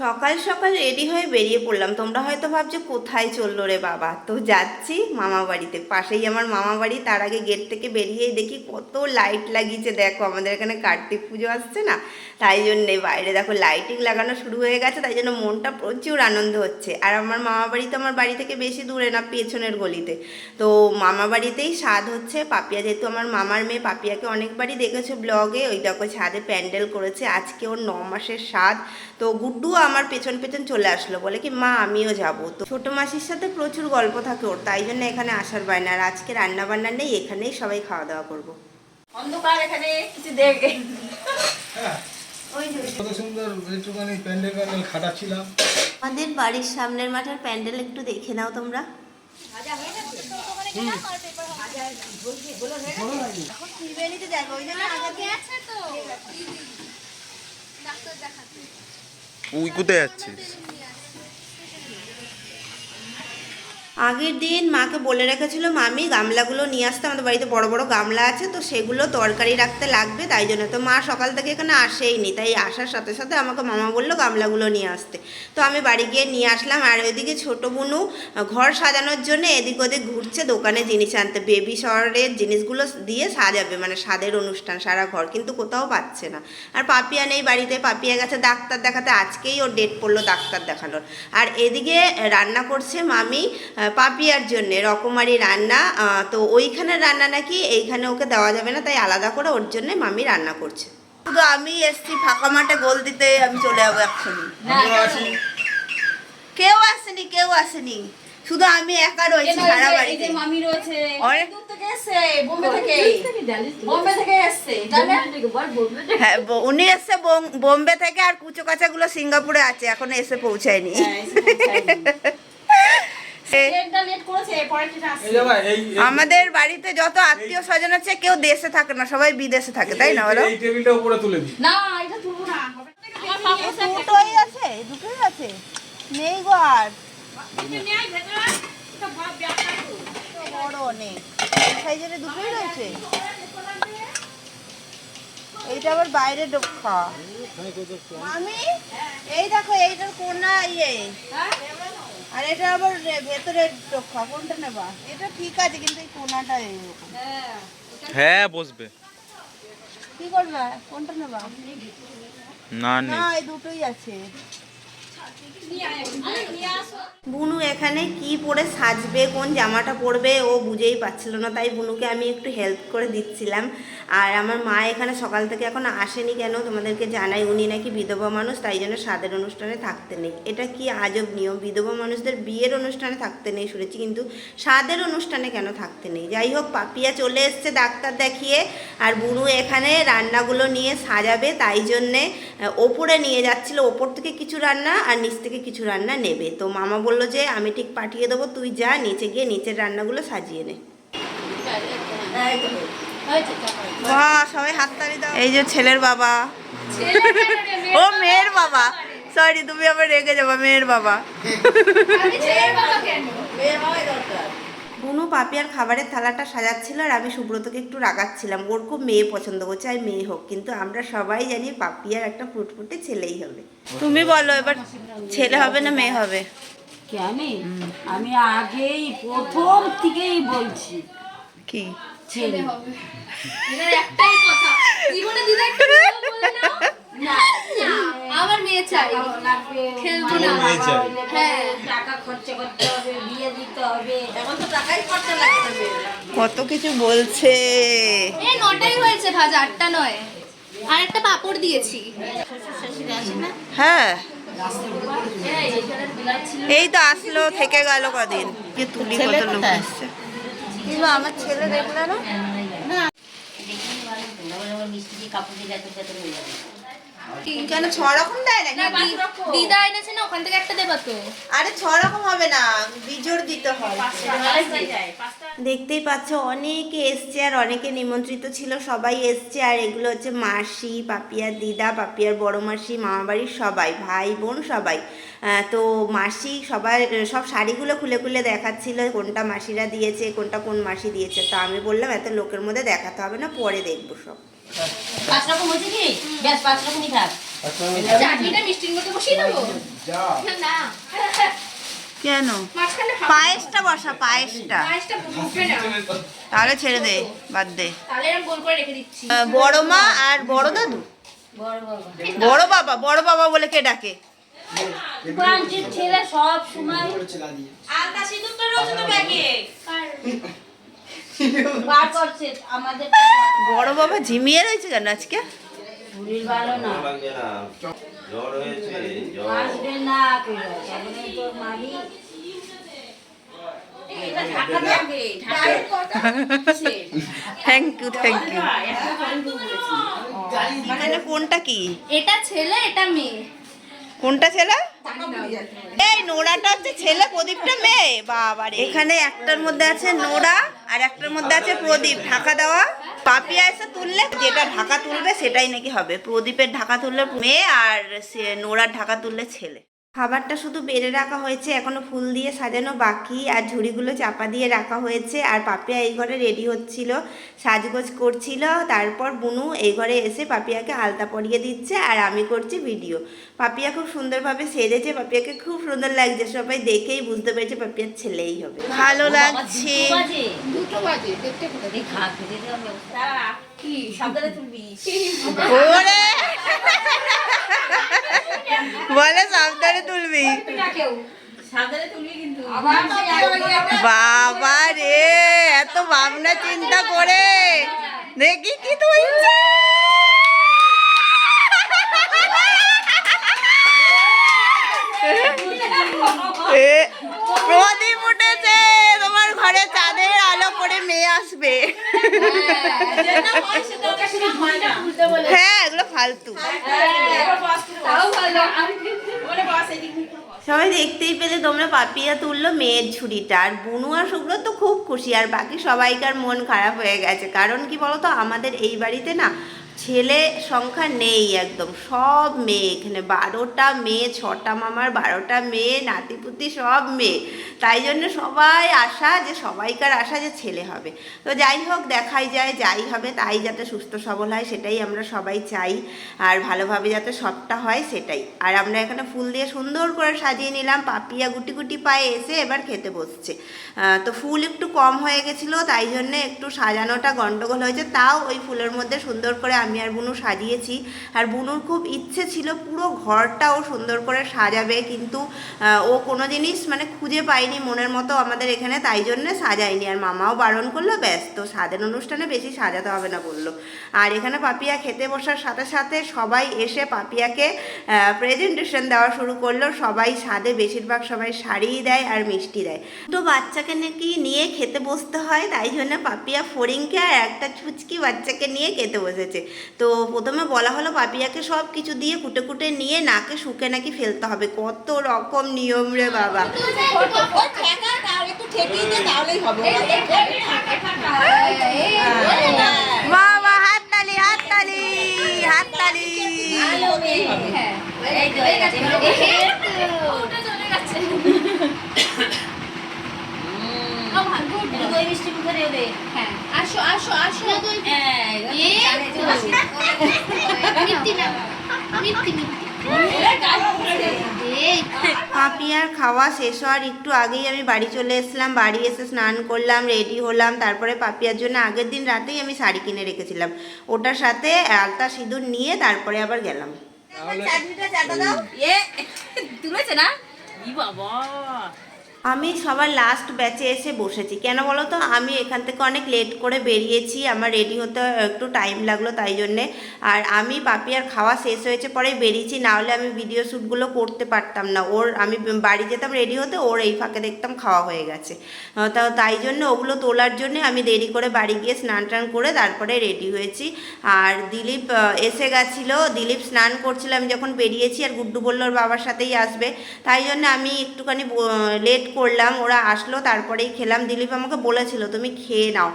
সকাল সকাল রেডি হয়ে বেরিয়ে পড়লাম। তোমরা হয়তো ভাবছ, কোথায় চলল রে বাবা? তো যাচ্ছি মামা বাড়িতে। পাশেই আমার মামা বাড়ি, তার আগে গেট থেকে বেরিয়েই দেখি কত লাইট লাগিয়েছে। দেখো, আমাদের এখানে কার্তিক পুজো আসছে না? তাই জন্যে বাইরে দেখো লাইটিং লাগানো শুরু হয়ে গেছে, তাই জন্য মনটা প্রচুর আনন্দ হচ্ছে। আর আমার মামা বাড়ি তো আমার বাড়ি থেকে বেশি দূরে না, পেছনের গলিতে। তো মামা বাড়িতেই স্বাদ হচ্ছে। পাপিয়া যেহেতু আমার মামার মেয়ে, পাপিয়াকে অনেকবারই দেখেছ ব্লগে ওই দেখো, ছাদে প্যান্ডেল করেছে। আজকে ওর ন মাসের স্বাদ। তো গুড্ডু আমার পেছন পেছন চলে আসলো। বলে কি মা আমিও যাব। তো ছোটো মাসির সাথে প্রচুর গল্প থাকে ওর তাই জন্য এখানে আসার বাইনা আর আজকে রান্না বান্না নেই এখানেই সবাই খাওয়া দাওয়া করব। অন্ধকার এখানে কিছু দেখে ওই কত সুন্দর একটুখানি প্যান্ডেল প্যান্ডেল খাটাচ্ছিলাম। আমাদের বাড়ির সামনের মাঠের প্যান্ডেল একটু দেখে নাও তোমরা। এখন দেখো ওই জন্য আগে তুই কোথায় যাচ্ছিস? আগের দিন মাকে বলে রেখেছিল মামি, গামলাগুলো নিয়ে আসতে। আমাদের বাড়িতে বড় বড় গামলা আছে, তো সেগুলো তরকারি রাখতে লাগবে, তাই জন্য তো মা সকাল থেকে এখানে আসেইনি। তাই আসার সাথে সাথে আমাকে মামা বলল গামলাগুলো নিয়ে আসতে। তো আমি বাড়ি গিয়ে নিয়ে আসলাম, আর ওইদিকে ছোটো বুনু ঘর সাজানোর জন্য এদিক ওদিক ঘুরছে, দোকানে জিনিস আনতে। বেবি শহরের জিনিসগুলো দিয়ে সাজাবে মানে স্বাদের অনুষ্ঠান, সারা ঘর, কিন্তু কোথাও পাচ্ছে না। আর পাপিয়া নেই বাড়িতে, পাপিয়া গেছে ডাক্তার দেখাতে, আজকেই ওর ডেট পড়ল ডাক্তার দেখানোর। আর এদিকে রান্না করছে মামি পাপিয়ার জন্যে রকমারি রান্না তো ওইখানের রান্না নাকি এইখানে ওকে দেওয়া যাবে না তাই আলাদা করে ওর জন্য মামি রান্না করছে। শুধু আমি এসছি ফাঁকা মাঠে গোল দিতে আমি চলে যাব আছি কেউ আসেনি। কেউ আসেনি শুধু আমি একা রয়েছি সারা বাড়িতে। মামি রয়েছে অনেক- দূর থেকে এসছে বোম্বে থেকে। বোম্বে থেকে এসছে হ্যাঁ উনি এসছে বোম- বোম্বে থেকে আর কুচো কাচাগুলো সিঙ্গাপুরে আছে এখনও এসে পৌঁছায়নি। আমাদের বাড়িতে যত আত্মীয় স্বজন আছে কেউ দেশে থাকে না সবাই বিদেশে থাকে তাই না বলো? এই টেবিলটা উপরে তুলে দিই। না এটা তুলবো না। দুটোই আছে দুটোই আছে। নেই গো আর। বড় অনেক। সাইজের দুটোই রয়েছে। এইটা আবার বাইরে ডোখা আমি এই দেখো এইটার কোনা ইয়ে। আর এটা আবার ভেতরে ডোখা কোনটা নেবা? এটা ঠিক আছে কিন্তু এই কোনাটা এইরকম। হ্যাঁ বসবে। কি করবা? কোনটা নেবা? না না এই দুটোই আছে। বুনু এখানে কি পরে সাজবে, কোন জামাটা পরবে ও বুঝেই পাচ্ছিল না, তাই বুনুকে আমি একটু হেল্প করে দিচ্ছিলাম। আর আমার মা এখানে সকাল থেকে এখন আসেনি কেন তোমাদেরকে জানাই, উনি নাকি বিধবা মানুষ, তাই জন্য স্বাদের অনুষ্ঠানে থাকতে নেই। এটা কি আজব নিয়ম, বিধবা মানুষদের বিয়ের অনুষ্ঠানে থাকতে নেই শুনেছি, কিন্তু স্বাদের অনুষ্ঠানে কেন থাকতে নেই? যাই হোক, পাপিয়া চলে এসছে ডাক্তার দেখিয়ে, আর বুনু এখানে রান্নাগুলো নিয়ে সাজাবে, তাই জন্যে ওপরে নিয়ে যাচ্ছিল, ওপর থেকে কিছু রান্না, আর নিচ থেকে কিছু রান্না নেবে। তো মামা বলল যে আমি ঠিক পাঠিয়ে দেবো তুই যা নিচে গিয়ে নিচের রান্নাগুলো সাজিয়ে নে। সবাই হাততালি দাও। এই যে ছেলের বাবা। ও মেয়ের বাবা। সরি তুমি আবার রেগে যাবা মেয়ের বাবা। বুনু পাপিয়ার খাবারের থালাটা সাজাচ্ছিল আর আমি সুব্রতকে একটু রাগাচ্ছিলাম। ওর খুব মেয়ে পছন্দ করছে আর মেয়ে হোক কিন্তু আমরা সবাই জানি পাপিয়ার একটা ফুটফুটে ছেলেই হবে। তুমি বলো এবার ছেলে হবে না মেয়ে হবে? কি আমি আমি আগেই প্রথম থেকেই বলছি। কি? ছেলে। একটাই কথা। জীবনে দিদা একটু বলে নাও। না আমার মেয়ে চাই। লাগবে খেলব না। মেয়ে চাই। হ্যাঁ। টাকা খরচা করতে হবে বিয়ে দিতে হবে। এখন তো টাকাই খরচা লাগবে। কত কিছু বলছে। এ নটাই হয়েছে ভাজা আটটা নয়। আর একটা পাপড় দিয়েছি। হ্যাঁ। এই তো আসলো থেকে গেল কদিন। কি তুলি কত লোক কিন্তু আমার ছেলে দেখলে না? কেন ছ রকম দেয় না নাকি দিদা এনেছে না ওখান থেকে একটা দেবা তো। আরে ছ রকম হবে না বিজোড় দিতে হয়। দেখতেই পাচ্ছ অনেকে এসছে আর অনেকে নিমন্ত্রিত ছিল সবাই এসছে। আর এগুলো হচ্ছে মাসি পাপিয়ার দিদা পাপিয়ার বড় মাসি মামাবাড়ির সবাই ভাই বোন সবাই। তো মাসি সবাই সব শাড়িগুলো খুলে খুলে দেখাচ্ছিল কোনটা মাসিরা দিয়েছে কোনটা কোন মাসি দিয়েছে। তো আমি বললাম এত লোকের মধ্যে দেখাতে হবে না পরে দেখব সব। পাঁচ রকম হয়েছে কি? ব্যাস পাঁচ রকমই থাক। চাটনিটা মিষ্টির মতো বসিয়ে দেবো? না না। কেন? পায়েসটা বসা পায়েসটা। তাহলে ছেড়ে দে বাদ দে। তাহলে আমি গোল করে রেখে দিচ্ছি। আহ, বড় মা আর বড় দাদু? বড় বাবা বড় বাবা বলে কে ডাকে? ব্রাঞ্চের ছেলে সব সময়। বার করছে আমাদের। বড় বাবা ঝিমিয়ে রয়েছে কেন আজকে? শরীর ভালো না। জ্বর হয়েছে জ্বর। আসবে না তোর মামি। থ্যাংক ইউ থ্যাংক ইউ মানে কোনটা কি? এটা ছেলে এটা মেয়ে। কোনটা ছেলে? এই নোড়াটা হচ্ছে ছেলে প্রদীপটা মেয়ে। বাবা। এখানে একটার মধ্যে আছে নোড়া আর একটার মধ্যে আছে প্রদীপ। ঢাকা দেওয়া। পাপিয়া এসে তুললে যেটা ঢাকা তুলবে সেটাই নাকি হবে। প্রদীপের ঢাকা তুললে মেয়ে আর সে নোড়ার ঢাকা তুললে ছেলে। খাবারটা শুধু বেড়ে রাখা হয়েছে এখনও ফুল দিয়ে সাজানো বাকি আর ঝুড়িগুলো চাপা দিয়ে রাখা হয়েছে আর পাপিয়া এই ঘরে রেডি হচ্ছিল সাজগোজ করছিল তারপর বুনু এই ঘরে এসে পাপিয়াকে আলতা পরিয়ে দিচ্ছে আর আমি করছি ভিডিও পাপিয়া খুব সুন্দরভাবে সেজেছে পাপিয়াকে খুব সুন্দর লাগছে সবাই দেখেই বুঝতে পেরেছে পাপিয়ার ছেলেই হবে। ভালো লাগছে বাজে দেখতে কোথায় এই খা খেতে দেওয়ার ব্যবস্থা কি সাবধানে তুলবি ওরে বলে সাবধানে তুলবি। বাবা রে এত ভাবনা চিন্তা করে। দেখি কি তুলছে। এ, আসবে। হ্যাঁ এগুলো ফালতু। সবাই দেখতেই পেলে তোমরা পাপিয়া তুললো মেয়ের ঝুড়িটা। আর বুনু আর শুভ্র তো খুব খুশি, আর বাকি সবাইকার মন খারাপ হয়ে গেছে। কারণ কি বলতো, আমাদের এই বাড়িতে না ছেলে সংখ্যা নেই একদম, সব মেয়ে, এখানে বারোটা মেয়ে, ছটা মামার বারোটা মেয়ে, নাতিপুতি সব মেয়ে। তাই জন্য সবাই আশা যে, সবাইকার আশা যে ছেলে হবে। তো যাই হোক, দেখাই যায়, যাই হবে, তাই যাতে সুস্থ সবল হয়, সেটাই আমরা সবাই চাই। আর ভালোভাবে যাতে সবটা হয়, সেটাই। আর আমরা এখানে ফুল দিয়ে সুন্দর করে সাজিয়ে নিলাম। পাপিয়া গুটি গুটি পায়ে এসে এবার খেতে বসছে। তো ফুল একটু কম হয়ে গেছিল, তাই জন্য একটু সাজানোটা গন্ডগোল হয়েছে। তাও ওই ফুলের মধ্যে সুন্দর করে আমি আর বুনু সাজিয়েছি। আর বুনুর খুব ইচ্ছে ছিল পুরো ঘরটাও সুন্দর করে সাজাবে, কিন্তু ও কোনো জিনিস মানে খুঁজে পায়নি মনের মতো আমাদের এখানে, তাই জন্য সাজায়নি। আর মামাও বারণ করল, ব্যাস, তো স্বাদের অনুষ্ঠানে বেশি সাজাতে হবে না, বলল। আর এখানে পাপিয়া খেতে বসার সাথে সাথে সবাই এসে পাপিয়াকে প্রেজেন্টেশন দেওয়া শুরু করল। সবাই স্বাদে বেশিরভাগ সবাই শাড়িই দেয় আর মিষ্টি দেয়। তো বাচ্চাকে নাকি নিয়ে খেতে বসতে হয়, তাই জন্য পাপিয়া ফড়িংকে আর একটা ছুচকি বাচ্চাকে নিয়ে খেতে বসেছে। তো প্রথমে বলা হলো পাপিয়াকে সব কিছু দিয়ে কুটে কুটে নিয়ে নাকে শুকে নাকি ফেলতে হবে। কত রকম নিয়ম রে বাবা। বাবা হাত তালি হাত তালি হাত তালি হ্যাঁ দই মিষ্টি মুখে দে আসো আসো আসো এ মিথ্যি না মিথ্যি মিথ্যি এই পাপিয়ার খাওয়া শেষ হওয়ার একটু আগেই আমি বাড়ি চলে এসলাম বাড়ি এসে স্নান করলাম রেডি হলাম। তারপরে পাপিয়ার জন্য আগের দিন রাতেই আমি শাড়ি কিনে রেখেছিলাম। ওটার সাথে আলতা সিঁদুর নিয়ে তারপরে আবার গেলাম। তুলেছে না? বাবা। আমি সবার লাস্ট ব্যাচে এসে বসেছি। কেন বলো তো আমি এখান থেকে অনেক লেট করে বেরিয়েছি, আমার রেডি হতে একটু টাইম লাগল তাই জন্যে। আর আমি পাপিয়ার খাওয়া শেষ হয়েছে পরে বেরিয়েছি, না হলে আমি ভিডিও শ্যুটগুলো করতে পারতাম না। ওর, আমি বাড়ি যেতাম রেডি হতে, ওর এই ফাঁকে দেখতাম খাওয়া হয়ে গেছে। তা তাই জন্য ওগুলো তোলার জন্য আমি দেরি করে বাড়ি গিয়ে স্নান টান করে তারপরে রেডি হয়েছি। আর দিলীপ এসে গেছিল। দিলীপ স্নান করছিল, আমি যখন বেরিয়েছি আর গুড্ডু বলল ওর বাবার সাথেই আসবে। তাই জন্য আমি একটুখানি লেট করলাম ওরা আসলো তারপরেই খেলাম। দিলীপ আমাকে বলেছিল তুমি খেয়ে নাও।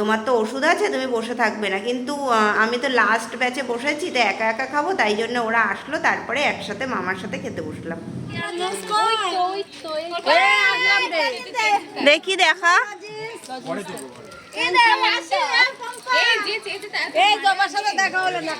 তোমার তো ওষুধ আছে তুমি বসে থাকবে না। কিন্তু আমি তো লাস্ট ব্যাচে বসেছি তো একা একা খাব তাই জন্য ওরা আসলো তারপরে একসাথে মামার সাথে খেতে বসলাম। দেখি দেখা। এই জবার সাথে দেখা হলো না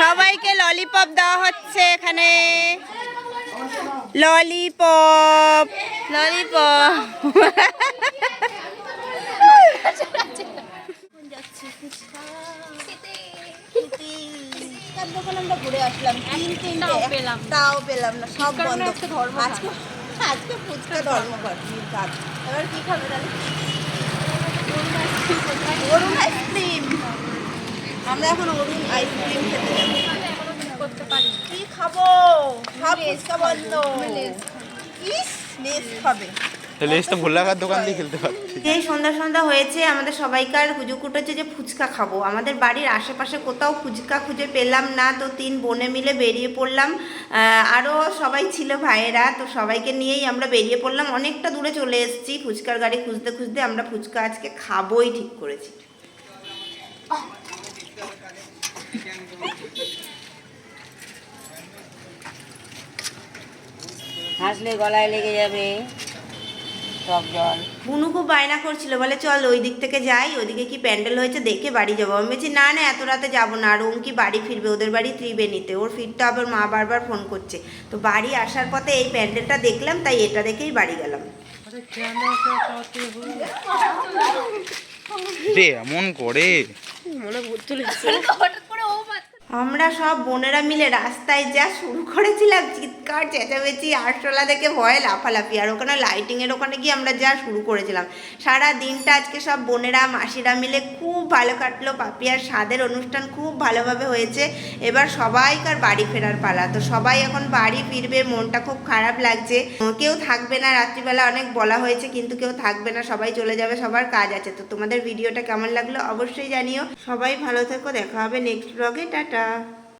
সবাইকে ললিপপ দেওয়া হচ্ছে এখানে। ললিপপ ললিপপ দোকান আমরা ঘুরে আসলাম। তিন তিনটে। তাও পেলাম না। সব বন্ধ। আজকে আজকে ফুচকা ধর্মঘট কাজ এবার কি খাবে তাহলে? Arun ice cream. আমরা এখন অরুণ আইসক্রিম খেতে যাব। কি খাব? সব ফুচকা বন্ধ। ইস লেস খাবে। লেসটা ভোলাঘাট দোকান দিয়ে খেলতে পারছি এই সন্ধ্যা সন্ধ্যা হয়েছে আমাদের সবাইকার হুজুক উঠেছে যে ফুচকা খাব। আমাদের বাড়ির আশেপাশে কোথাও ফুচকা খুঁজে পেলাম না তো তিন বোনে মিলে বেরিয়ে পড়লাম। আহ, আরও সবাই ছিল ভাইয়েরা তো সবাইকে নিয়েই আমরা বেরিয়ে পড়লাম। অনেকটা দূরে চলে এসেছি ফুচকার গাড়ি খুঁজতে খুঁজতে আমরা ফুচকা আজকে খাবোই ঠিক করেছি। হাসলে গলায় লেগে যাবে। টক জল। বুনু খুব বায়না করছিল বলে চল ওই দিক থেকে যাই ওইদিকে কি প্যান্ডেল হয়েছে দেখে বাড়ি যাব। আমি বলছি না না এত রাতে যাব না আর ওম কি বাড়ি ফিরবে ওদের বাড়ি ত্রিবেণীতে। ওর ফিরতে হবে ওর মা বারবার ফোন করছে। তো বাড়ি আসার পথে এই প্যান্ডেলটা দেখলাম তাই এটা দেখেই বাড়ি গেলাম। রে এমন করে। ও মাথা আমরা সব বোনেরা মিলে রাস্তায় যা শুরু করেছিলাম, চিৎকার, চেঁচামেচি, আরশোলা দেখে ভয়ে লাফালাফি। আর ওখানে লাইটিংয়ের ওখানে গিয়ে আমরা যা শুরু করেছিলাম। সারা দিনটা আজকে সব বোনেরা, মাসিরা মিলে খুব ভালো কাটলো। পাপিয়ার স্বাদের অনুষ্ঠান খুব ভালোভাবে হয়েছে। এবার সবাইকার বাড়ি ফেরার পালা। তো সবাই এখন বাড়ি ফিরবে, মনটা খুব খারাপ লাগছে। কেউ থাকবে না, রাত্রিবেলা অনেক বলা হয়েছে, কিন্তু কেউ থাকবে না, সবাই চলে যাবে, সবার কাজ আছে। তো তোমাদের ভিডিওটা কেমন লাগল অবশ্যই জানিও। সবাই ভালো থেকো, দেখা হবে নেক্সট ব্লগে টাটা। 啊。